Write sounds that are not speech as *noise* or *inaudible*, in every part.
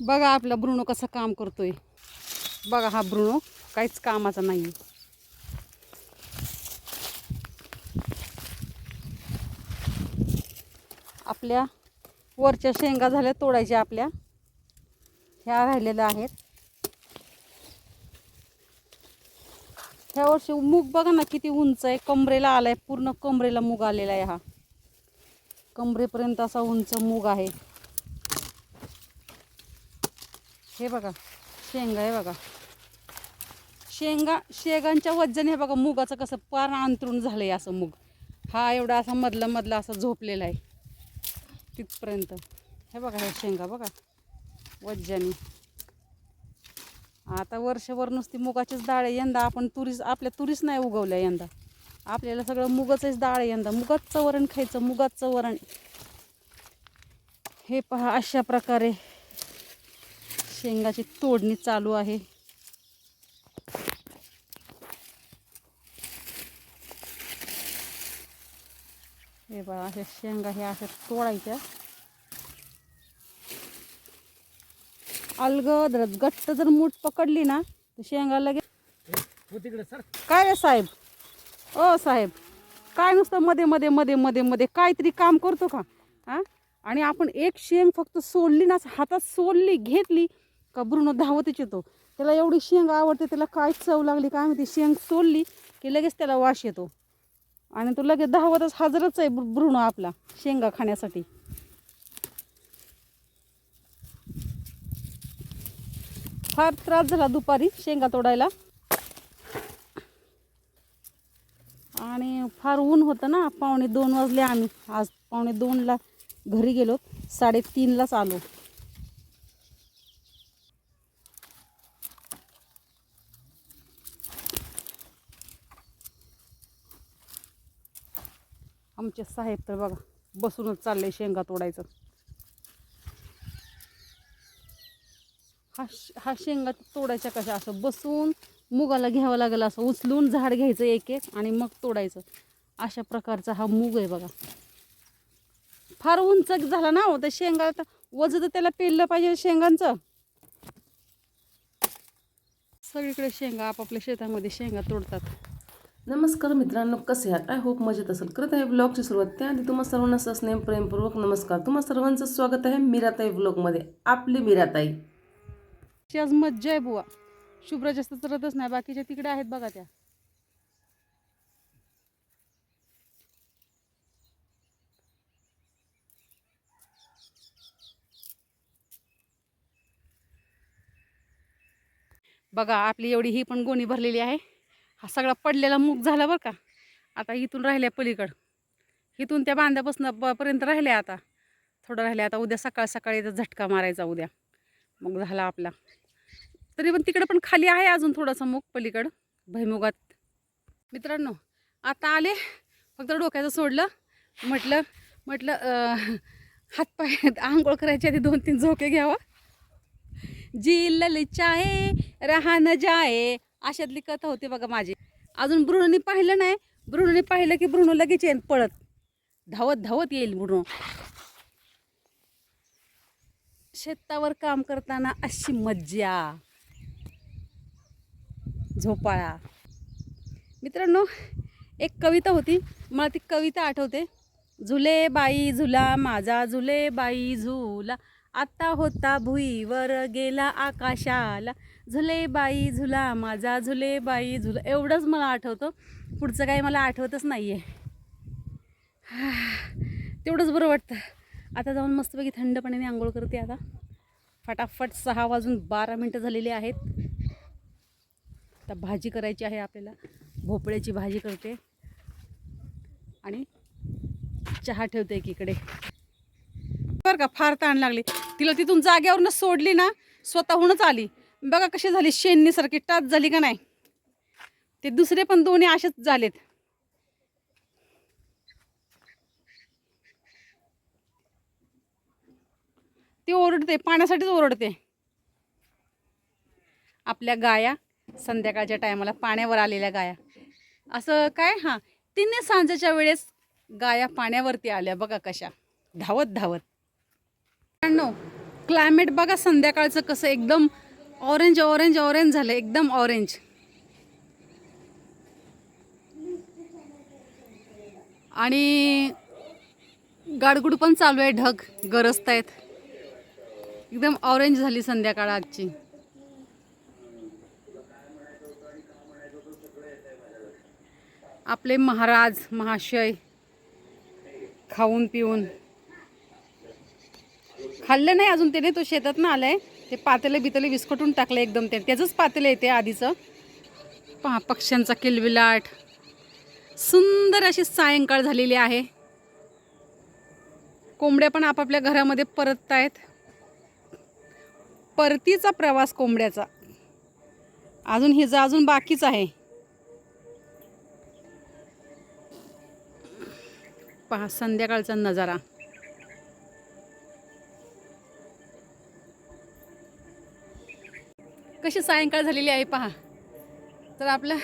बघा आपला ब्रुणो कसं काम करतोय. बघा हा ब्रुणो काहीच कामाचा नाही आपल्या वरच्या शेंगा झाल्या तोडायच्या आपल्या. ह्या राहिलेल्या आहेत. ह्या वर्षी मूग बघा ना किती उंच आहे कमरेला आलाय पूर्ण कमरेला मूग आलेला आहे हा. कमरेपर्यंत असा उंच मूग आहे. हे बघा शेंगा आहे बघा. शेंगा शेंगांच्या वजन हे बघा मुगाचं कसं पार अंतरून झालंय असं मूग. हा एवढा असा मधला मधला असा झोपलेला आहे. तिथपर्यंत. हे बघा हे शेंगा बघा. वज्जानी. आता वर्षभर नुसती मुगाचीच डाळ आहे. यंदा आपण तुरीस आपल्या तुरीच नाही उगवल्या यंदा. आपल्याला सगळं मुगाचंच डाळ आहे यंदा. मुगाचं वरण खायचं मुगाचं वरण हे पहा अशा प्रकारे शेंगाची तोडणी चालू आहे. हे बघा अशा शेंगा ह्या अशा तोडायच्या. अलगद गट्ट जर मूठ पकडली ना तर शेंगा लगेच हो काय रे साहेब? ओ साहेब काय नुसतं मध्ये मध्ये मध्ये मध्ये मध्ये काहीतरी काम करतो का? हां आणि आपण एक शेंग फक्त सोडली ना हातात सोडली घेतली का ब्रुनो धावतच येतो. त्याला एवढी शेंग आवडते त्याला काय चव लागली काय माहिती शेंग सोडली की लगेच त्याला वास येतो. आणि तो लगेच धावतच हजरच आहे ब्रु- ब्रुनो आपला शेंगा खाण्यासाठी. फार त्रास झाला दुपारी शेंगा तोडायला. आणि फार ऊन होतं ना पावणे दोन वाजले आम्ही. आज पावणे दोनला घरी गेलो साडेतीनलाच आलो. आमचे साहेब तर बघा बसूनच चालले शेंगा तोडायचं. हा हा शेंगा तोडायच्या कशा? असं बसून मुगाला घ्यावं लागेल असं उचलून झाड घ्यायचं एक एक आणि मग तोडायचं. अशा प्रकारचा हा मूग आहे बघा. फार उंच झाला ना हो तर शेंगा आता वज तर त्याला पेललं पाहिजे शेंगांचं. सगळीकडे शेंगा आपापल्या शेतामध्ये शेंगा तोडतात. नमस्कार मित्रांनो कसे आहात? आय होप मजेत असेल. करत आहे ब्लॉगची सुरुवात त्याआधी तुम्हा सर्वांना सस्नेम प्रेमपूर्वक नमस्कार. तुम्हा सर्वांचं स्वागत आहे मीराताई ब्लॉगमध्ये आपली मीराताई. ची आज मज्जा आहे बुवा. शुभ्र जास्त चरतच नाही बाकीच्या तिकडे आहेत बघा त्या. बघा आपली एवढी ही पण गोणी भरलेली आहे. हा सगळा पडलेला मूग झाला बरं का. आता इथून राहिल्या पलीकड. इथून त्या बांध्यापासून पर्यंत राहिल्या आता. थोडं राहिले आता उद्या सकाळ सकाळी इथं झटका मारायचा उद्या. मग झाला आपला. तरी पण तिकडं पण खाली आहे अजून थोडंसं मूग पलीकडं. भैमुगात मित्रांनो आता आले. फक्त डोक्याचं सोडलं. म्हटलं म्हटलं हातपाय आंघोळ करायची आधी दोन तीन झोके घ्यावा. जी ललिचाए रहा न जाए अशातली कथा होती बघा माझी. अजून भ्रूणने पाहिलं नाही. भ्रूणने पाहिलं की भ्रूण लगेच येईल पळत. धावत धावत येईल भ्रूण. शेतावर काम करताना अशी मज्जा. झोपाळा. मित्रांनो एक कविता होती. मला ती कविता आठवते. झुले बाई झुला माझा झुले बाई झुला. आता होता भुईवर गेला आकाशाला. झुले बाई झुला माझा झुले बाई झुला. एवढंच मला आठवतं. पुढचं काही मला आठवतच नाही आहे *sighs* तेवढंच बरं वाटतं. आता जाऊन मस्तपैकी थंड पाण्याने आंघोळ करते आता. फटाफट सहा वाजून बारा मिनटं झालेली आहेत. आता भाजी करायची आहे आपल्याला. भोपळ्याची भाजी करते. आणि चहा ठेवते एकीकडे. बरं का फार ताण लागली. तिला तिथून जाग्यावरनं सोडली ना स्वतःहूनच आली. बघा कशी झाली शेणनीसारखी टाच झाली का नाही. ते दुसरे पण दोन्ही असेच झालेत. ते ओरडते पाण्यासाठीच ओरडते. आपल्या गाया संध्याकाळच्या टायमाला पाण्यावर आलेल्या गाया. असं काय? हां तिने सांजेच्या वेळेस गाया पाण्यावरती आल्या बघा कशा. धावत धावत. मित्रांनो क्लायमेट बघा संध्याकाळचं कसं एकदम ऑरेंज ऑरेंज ऑरेंज झालं एकदम ऑरेंज आणि गाडगुड पण चालू आहे ढग गरजत आहेत. एकदम ऑरेंज झाली संध्याकाळ आजची. आपले महाराज महाशय खाऊन पिऊन खाल्लं नाही अजून त्याने तो शेतात ना आलाय. ते पातेले बितले विस्कटून टाकले एकदम ते त्याचंच पातेलं येते आधीचं. पहा पक्ष्यांचा किलबिलाट. सुंदर अशी सायंकाळ झालेली आहे. कोंबड्या पण आपापल्या घरामध्ये परतत आहेत. परतीचा प्रवास कोंबड्याचा. अजून हिचा अजून बाकीच आहे. पहा संध्याकाळचा नजारा. कशी सायंकाळ झालेली आहे पहा. तर आपलं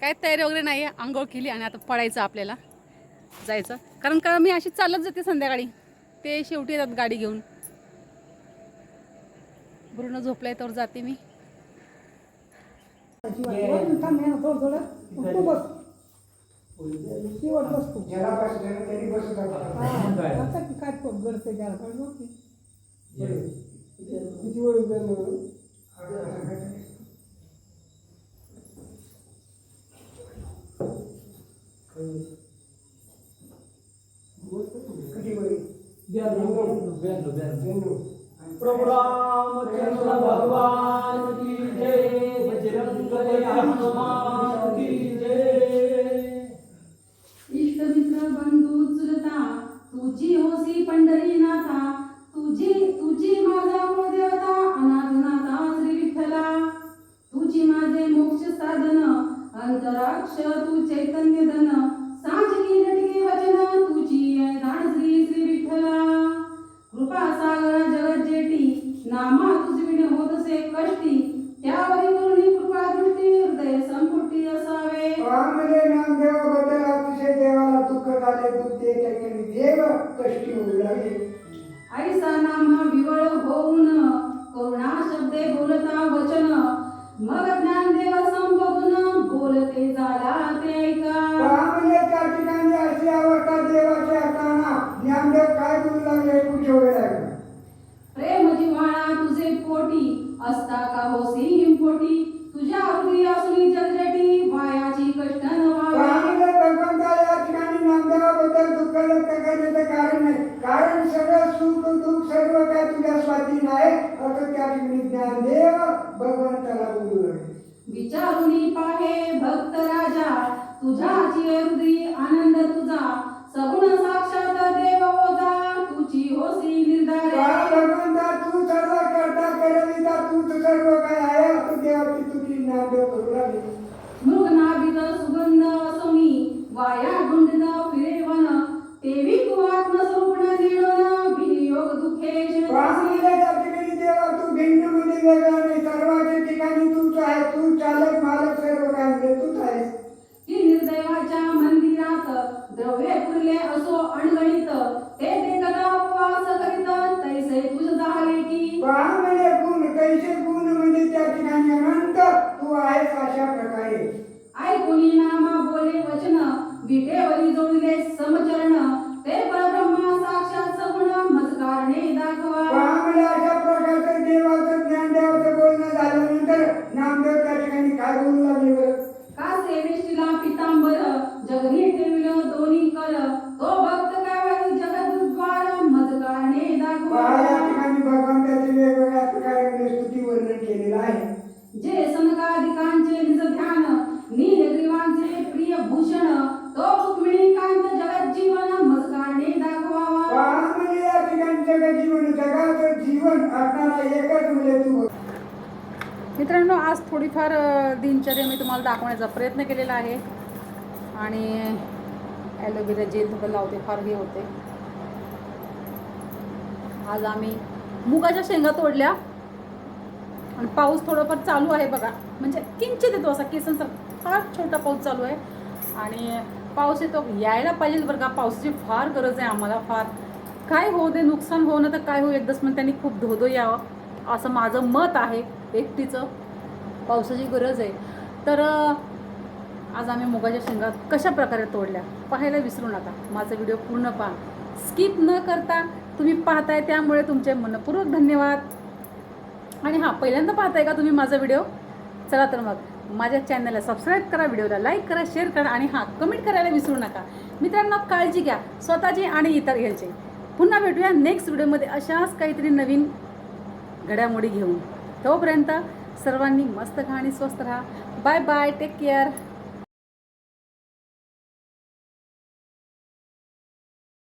काय तयारी वगैरे नाही आहे. आंघोळ केली आणि आता पडायचं आपल्याला. जायचं. कारण का मी अशी चालत जाते संध्याकाळी. ते शेवटी येतात गाडी घेऊन. पूर्ण झोपलाय तर जाते मी. प्रभु प्रभुरामचंद्र भगवान की जय बजरंग बली हनुमान की जय इष्टमित्र बंधू चुलता तुझी होसी पंढरीनाथा तुझी तुझी माझा देवता ते ठिकाणी देव कष्टी होऊ लागले. ऐसा नामा विवळ होऊन करुणा शब्दे बोलता वचन. मग ज्ञानदेव संबोधून बोलते झाला ते ऐका. रामले त्या ठिकाणी अशी विचारुनी पाहे भक्त राजा हृदय आनंद तुझा. सगुण साक्षात देव ओजा तुझी होसी निर्धारे. तू सर्व करता करविता तूच सर्व काय आहे? असं देवाची तुझी करू लागले. मृगनाभित सुगंध असोनी वाया आज थोडीफार दिनचर्या मी तुम्हाला दाखवण्याचा प्रयत्न केलेला आहे. आणि ॲलोवेरा जेल थोडं लावते फार हे होते. आज आम्ही मुगाच्या शेंगा तोडल्या. आणि पाऊस थोडंफार चालू आहे बघा. म्हणजे किंचित येतो असा केसांसारखा फार छोटा पाऊस चालू आहे. आणि पाऊस येतो यायला पाहिजे बरं का? पावसाची फार गरज आहे आम्हाला फार. काय होऊ दे नुकसान होऊ ना तर काय हो एकदाच पण त्यांनी खूप धोधो यावं. असं माझं मत आहे एकटीचं. पावसाची गरज आहे. तर आज आम्ही मुगाच्या शेंगा कशा प्रकारे तोडल्या? पाहायला विसरू नका. माझा व्हिडिओ पूर्ण पहा. स्किप न करता तुम्ही पाहताय त्यामुळे तुमचे मनपूर्वक धन्यवाद. आणि हां पहिल्यांदा पाहताय का तुम्ही माझा व्हिडिओ? चला तर मग माझ्या चॅनलला सबस्क्राईब करा व्हिडिओला लाईक करा शेअर करा आणि हां कमेंट करायला विसरू नका. मित्रांनो काळजी घ्या. स्वतःची आणि इतर घ्यायची. पुन्हा भेटूया नेक्स्ट व्हिडिओमध्ये अशाच काहीतरी नवीन घडामोडी घेऊन. तोपर्यंत सर्वांनी मस्त खा आणि स्वस्त राहा. Bye bye take care